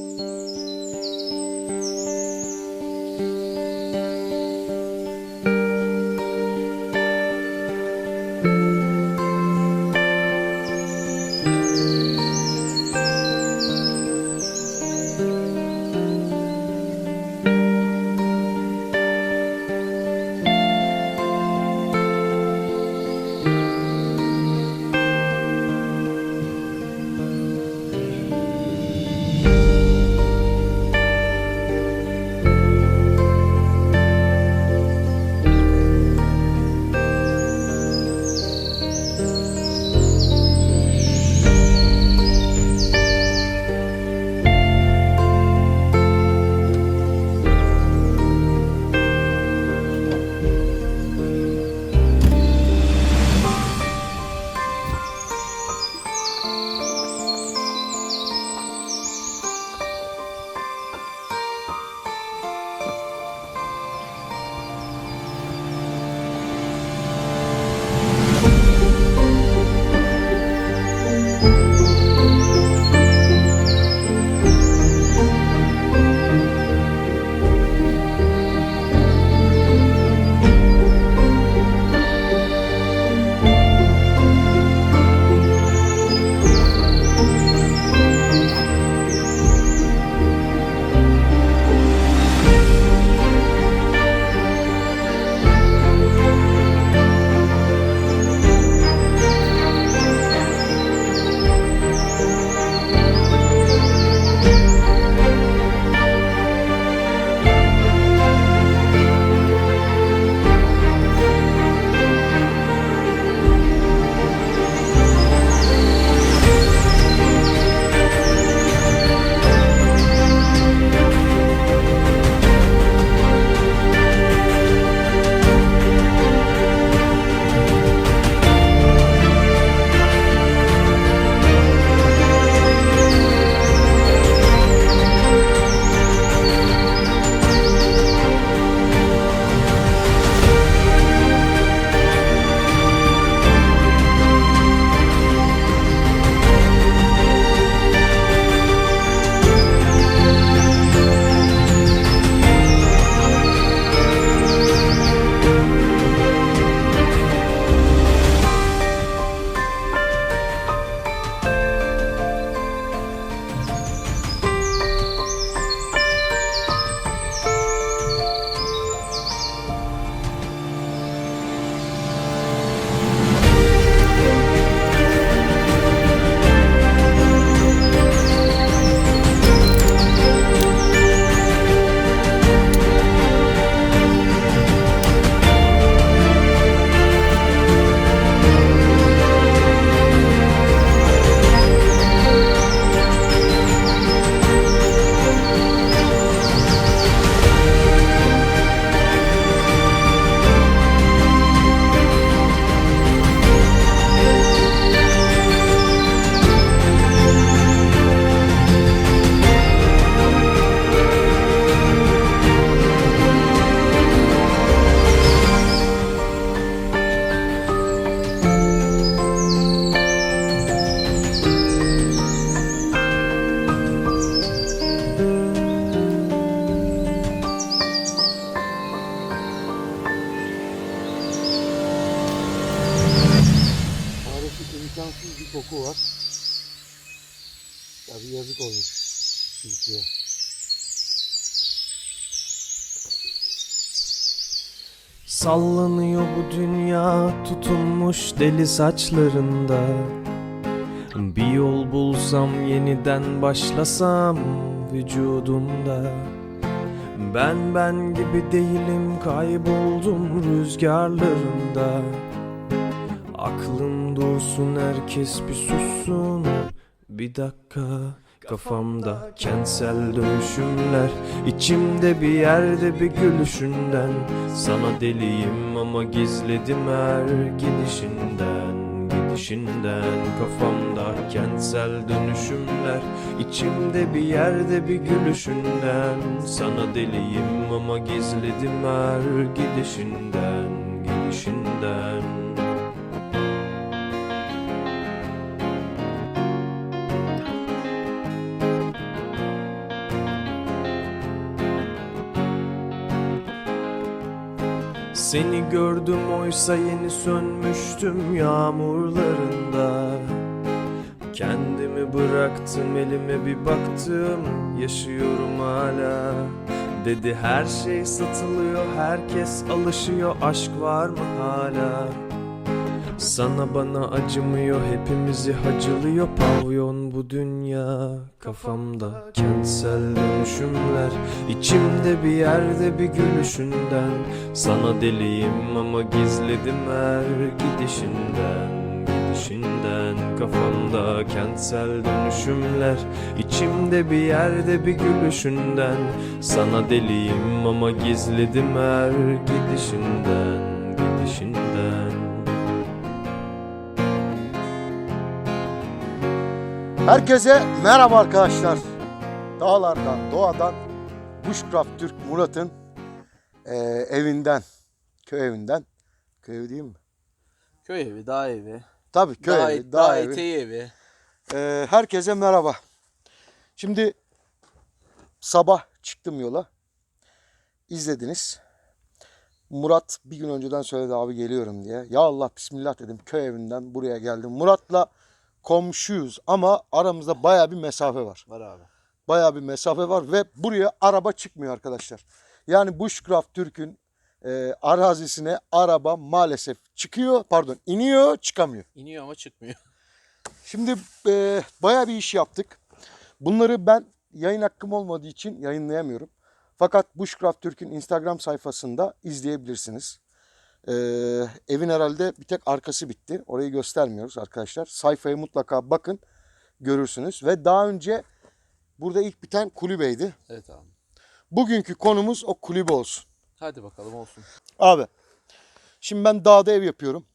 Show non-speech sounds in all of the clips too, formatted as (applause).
Música dünya tutunmuş deli saçlarında. Bir yol bulsam yeniden başlasam vücudumda. Ben ben gibi değilim kayboldum rüzgarlarında. Aklım dursun herkes bir sussun. Bir dakika Kafamda kentsel dönüşümler içimde bir yerde bir gülüşünden. Sana deliyim ama gizledim her gidişinden Gidişinden. Kafamda kentsel dönüşümler içimde bir yerde bir gülüşünden. Sana deliyim ama gizledim her gidişinden Gidişinden Seni gördüm oysa yeni sönmüştüm yağmurlarında. Kendimi bıraktım elime bir baktım yaşıyorum hala. Dedi her şey satılıyor herkes alışıyor aşk var mı hala sana bana acımıyor hepimizi hacılıyor pavyon bu dünya. Kafamda kentsel dönüşümler içimde bir yerde bir gülüşünden. Sana deliyim ama gizledim her gidişinden Gidişinden. Kafamda kentsel dönüşümler içimde bir yerde bir gülüşünden. Sana deliyim ama gizledim her gidişinden Gidişinden Herkese merhaba arkadaşlar. Dağlardan, doğadan Bushcraft Türk Murat'ın eee, evinden, köy evinden. Köy evi değil mi? Köy evi, dağ evi, Tabii köy dağ, evi, dağ, dağ evi. eteği evi. Eee, herkese merhaba. Şimdi sabah çıktım yola. İzlediniz. Murat bir gün önceden söyledi abi geliyorum diye. Ya Allah bismillah dedim köy evinden buraya geldim. Murat'la komşuyuz ama aramızda baya bir mesafe var. Var abi. Bayağı bir mesafe var ve buraya araba çıkmıyor arkadaşlar. Yani Bushcraft Türk'ün e, arazisine araba maalesef çıkıyor, pardon iniyor, çıkamıyor. İniyor ama çıkmıyor. Şimdi e, bayağı bir iş yaptık. Bunları ben yayın hakkım olmadığı için yayınlayamıyorum. Fakat Bushcraft Türk'ün Instagram sayfasında izleyebilirsiniz. E, evin herhalde bir tek arkası bitti. Orayı göstermiyoruz arkadaşlar. Sayfaya mutlaka bakın görürsünüz. Ve daha önce burada ilk biten kulübeydi. Evet abi. Bugünkü konumuz o kulübe olsun. Hadi bakalım olsun. Abi şimdi ben dağda ev yapıyorum.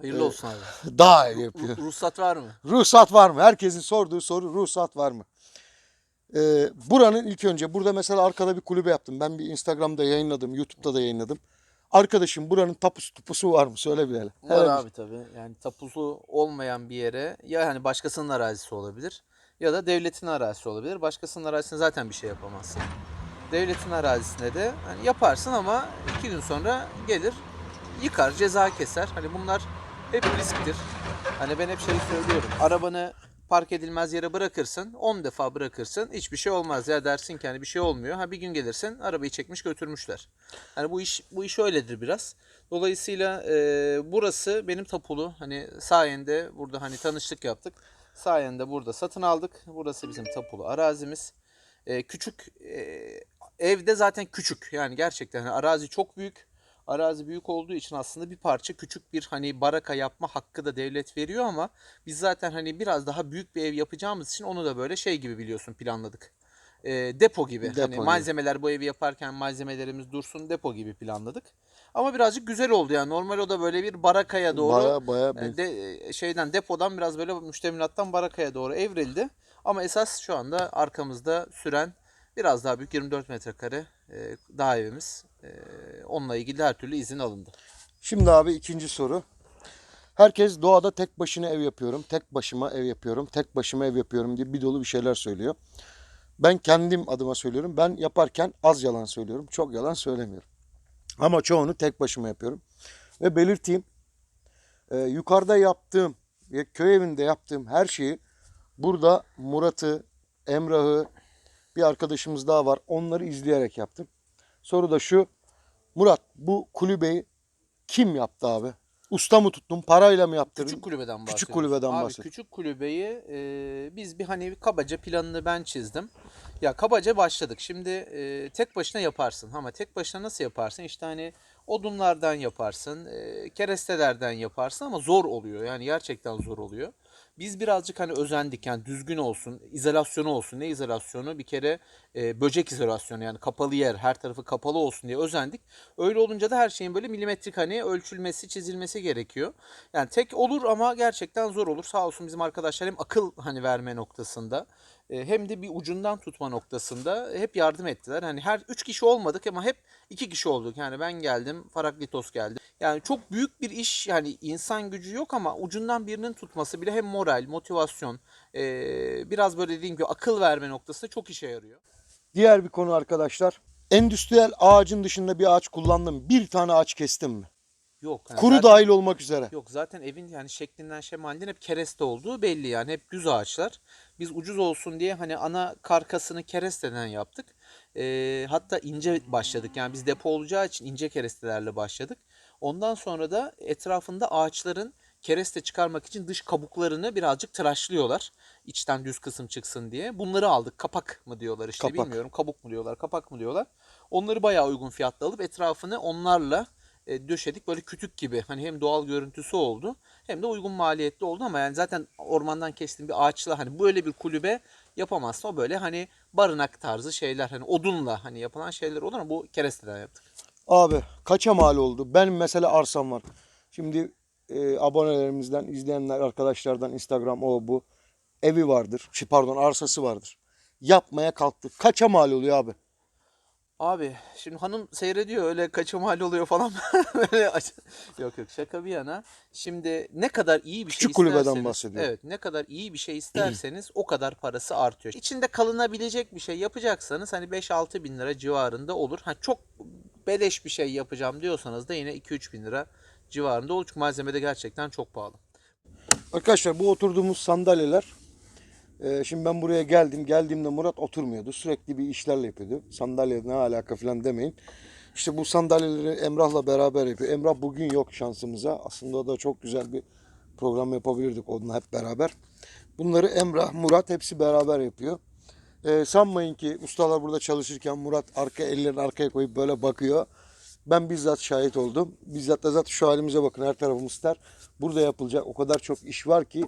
Hayırlı olsun abi. (laughs) Dağ ev Ru- yapıyorum. ruhsat var mı? Ruhsat var mı? Herkesin sorduğu soru ruhsat var mı? Ee, buranın ilk önce burada mesela arkada bir kulübe yaptım. Ben bir Instagram'da yayınladım, YouTube'da da yayınladım. Arkadaşım buranın tapusu tupusu var mı? Söyle bir hele. Var bir- abi tabii. Yani tapusu olmayan bir yere ya hani başkasının arazisi olabilir ya da devletin arazisi olabilir. Başkasının arazisine zaten bir şey yapamazsın. Devletin arazisine de hani yaparsın ama iki gün sonra gelir yıkar, ceza keser. Hani bunlar hep risktir. Hani ben hep şey söylüyorum. Arabanı park edilmez yere bırakırsın. 10 defa bırakırsın. Hiçbir şey olmaz ya dersin ki hani bir şey olmuyor. Ha bir gün gelirsin arabayı çekmiş götürmüşler. Hani bu iş bu iş öyledir biraz. Dolayısıyla e, burası benim tapulu. Hani sayende burada hani tanıştık yaptık. Sayende burada satın aldık. Burası bizim tapulu arazimiz. E, küçük e, evde zaten küçük. Yani gerçekten hani arazi çok büyük. Arazi büyük olduğu için aslında bir parça küçük bir hani baraka yapma hakkı da devlet veriyor ama biz zaten hani biraz daha büyük bir ev yapacağımız için onu da böyle şey gibi biliyorsun planladık. E, depo gibi. Depo hani gibi. malzemeler bu evi yaparken malzemelerimiz dursun depo gibi planladık. Ama birazcık güzel oldu yani. Normal o da böyle bir barakaya doğru Baya baya e, bir- de, e, şeyden depodan biraz böyle müştemilattan barakaya doğru evrildi. Ama esas şu anda arkamızda süren biraz daha büyük 24 metrekare e, dağ evimiz. E, onunla ilgili her türlü izin alındı. Şimdi abi ikinci soru. Herkes doğada tek başına ev yapıyorum, tek başıma ev yapıyorum, tek başıma ev yapıyorum diye bir dolu bir şeyler söylüyor. Ben kendim adıma söylüyorum. Ben yaparken az yalan söylüyorum. Çok yalan söylemiyorum. Ama çoğunu tek başıma yapıyorum. Ve belirteyim. e, yukarıda yaptığım köy evinde yaptığım her şeyi burada Murat'ı, Emrah'ı, bir arkadaşımız daha var. Onları izleyerek yaptım. Soru da şu. Murat bu kulübeyi kim yaptı abi? Usta mı tuttun? Parayla mı yaptırdın? Küçük kulübeden bahsediyoruz. Küçük kulübeden Abi. Küçük kulübeyi e, biz bir hani kabaca planını ben çizdim. Ya kabaca başladık. Şimdi e, tek başına yaparsın ama tek başına nasıl yaparsın? İşte hani odunlardan yaparsın, e, kerestelerden yaparsın ama zor oluyor. Yani gerçekten zor oluyor. Biz birazcık hani özendik yani düzgün olsun, izolasyonu olsun. Ne izolasyonu? Bir kere e, böcek izolasyonu yani kapalı yer, her tarafı kapalı olsun diye özendik. Öyle olunca da her şeyin böyle milimetrik hani ölçülmesi, çizilmesi gerekiyor. Yani tek olur ama gerçekten zor olur. Sağ olsun bizim arkadaşlar hem akıl hani verme noktasında hem de bir ucundan tutma noktasında hep yardım ettiler. Hani her üç kişi olmadık ama hep iki kişi olduk. Yani ben geldim, Paraklitos geldi. Yani çok büyük bir iş yani insan gücü yok ama ucundan birinin tutması bile hem moral, motivasyon, e, biraz böyle dediğim gibi akıl verme noktasında çok işe yarıyor. Diğer bir konu arkadaşlar. Endüstriyel ağacın dışında bir ağaç kullandın mı? Bir tane ağaç kestin mi? Yok. yani Kuru zaten- dahil olmak üzere. Yok zaten evin yani şeklinden şemalinden hep kereste olduğu belli yani hep düz ağaçlar. Biz ucuz olsun diye hani ana karkasını keresteden yaptık. Ee, hatta ince başladık yani biz depo olacağı için ince kerestelerle başladık. Ondan sonra da etrafında ağaçların kereste çıkarmak için dış kabuklarını birazcık tıraşlıyorlar. İçten düz kısım çıksın diye. Bunları aldık. Kapak mı diyorlar işte Kapak. bilmiyorum. Kabuk mu diyorlar, kapak mı diyorlar. Onları bayağı uygun fiyatla alıp etrafını onlarla e, döşedik. Böyle kütük gibi hani hem doğal görüntüsü oldu hem de uygun maliyetli oldu ama yani zaten ormandan kestiğim bir ağaçla hani böyle bir kulübe yapamazsın. O böyle hani barınak tarzı şeyler hani odunla hani yapılan şeyler olur ama bu keresteden yaptık. Abi kaça mal oldu? Benim mesela arsam var. Şimdi e, abonelerimizden, izleyenler, arkadaşlardan Instagram o bu. Evi vardır. Şey, pardon arsası vardır. Yapmaya kalktık. Kaça mal oluyor abi? Abi şimdi hanım seyrediyor öyle kaça mal oluyor falan (laughs) böyle yok yok şaka bir yana. Şimdi ne kadar iyi bir şey Küçük kulübeden isterseniz bahsediyorum. evet ne kadar iyi bir şey isterseniz o kadar parası artıyor. İçinde kalınabilecek bir şey yapacaksanız hani 5-6 bin lira civarında olur. Ha çok beleş bir şey yapacağım diyorsanız da yine 2-3 bin lira civarında olur. Çünkü malzeme de gerçekten çok pahalı. Arkadaşlar bu oturduğumuz sandalyeler e, şimdi ben buraya geldim. Geldiğimde Murat oturmuyordu. Sürekli bir işlerle yapıyordu. Sandalye ne alaka falan demeyin. İşte bu sandalyeleri Emrah'la beraber yapıyor. Emrah bugün yok şansımıza. Aslında da çok güzel bir program yapabilirdik onunla hep beraber. Bunları Emrah, Murat hepsi beraber yapıyor. E, sanmayın ki ustalar burada çalışırken Murat arka ellerini arkaya koyup böyle bakıyor. Ben bizzat şahit oldum. Bizzat da zaten şu halimize bakın her tarafımız ter. Burada yapılacak o kadar çok iş var ki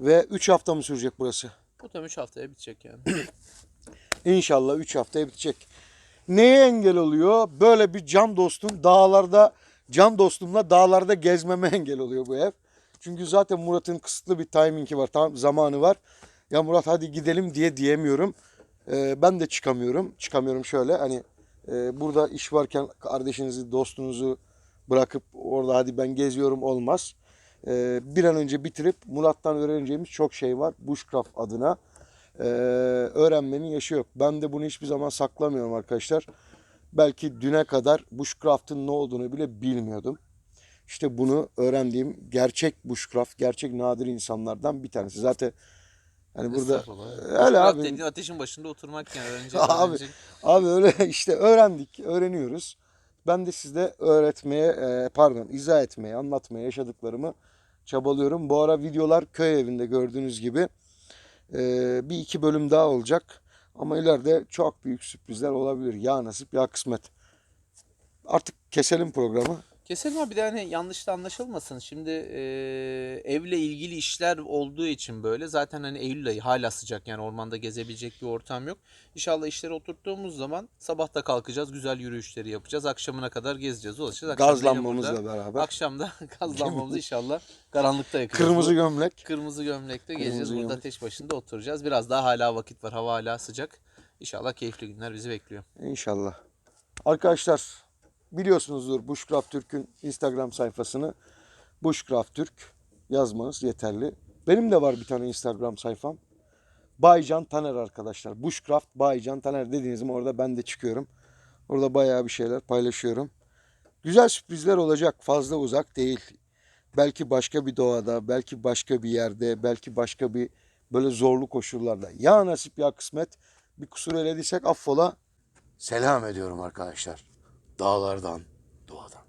ve 3 hafta mı sürecek burası? Bu tam 3 haftaya bitecek yani. (clears throat) İnşallah 3 haftaya bitecek. Neye engel oluyor? Böyle bir can dostum dağlarda can dostumla dağlarda gezmeme (laughs) engel oluyor bu ev. Çünkü zaten Murat'ın kısıtlı bir timingi var, tam zamanı var. Ya Murat hadi gidelim diye diyemiyorum. Ee, ben de çıkamıyorum. Çıkamıyorum şöyle hani e, burada iş varken kardeşinizi, dostunuzu bırakıp orada hadi ben geziyorum olmaz. Ee, bir an önce bitirip Murat'tan öğreneceğimiz çok şey var. Bushcraft adına. Ee, öğrenmenin yaşı yok. Ben de bunu hiçbir zaman saklamıyorum arkadaşlar. Belki düne kadar bushcraft'ın ne olduğunu bile bilmiyordum. İşte bunu öğrendiğim gerçek bushcraft, gerçek nadir insanlardan bir tanesi. Zaten hani burada öyle abi. dediğin ateşin başında oturmak yani öğrenecek. Abi, öğrenecek. Abi öyle (laughs) işte öğrendik, öğreniyoruz. Ben de sizde öğretmeye, e, pardon izah etmeye, anlatmaya yaşadıklarımı çabalıyorum. Bu ara videolar köy evinde gördüğünüz gibi e, bir iki bölüm daha olacak. Ama ileride çok büyük sürprizler olabilir. Ya nasip ya kısmet. Artık keselim programı. Keselim abi bir de hani yanlış da anlaşılmasın. Şimdi e, evle ilgili işler olduğu için böyle zaten hani Eylül ayı hala sıcak yani ormanda gezebilecek bir ortam yok. İnşallah işleri oturttuğumuz zaman sabah da kalkacağız güzel yürüyüşleri yapacağız. Akşamına kadar gezeceğiz dolaşacağız. Akşam Gazlanmamızla burada- beraber. Akşam da (laughs) gazlanmamızı (laughs) inşallah karanlıkta yakacağız. Kırmızı gömlek. Kırmızı gömlekte Kırmızı gezeceğiz. Burada gömlek. ateş başında oturacağız. Biraz daha hala vakit var. Hava hala sıcak. İnşallah keyifli günler bizi bekliyor. İnşallah. Arkadaşlar biliyorsunuzdur Bushcraft Türk'ün Instagram sayfasını. Bushcraft Türk yazmanız yeterli. Benim de var bir tane Instagram sayfam. Baycan Taner arkadaşlar. Bushcraft Baycan Taner dediğiniz mi orada ben de çıkıyorum. Orada bayağı bir şeyler paylaşıyorum. Güzel sürprizler olacak. Fazla uzak değil. belki başka bir doğada, belki başka bir yerde, belki başka bir böyle zorlu koşullarda. Ya nasip ya kısmet bir kusur elediysek affola. Selam ediyorum arkadaşlar. Dağlardan, doğadan.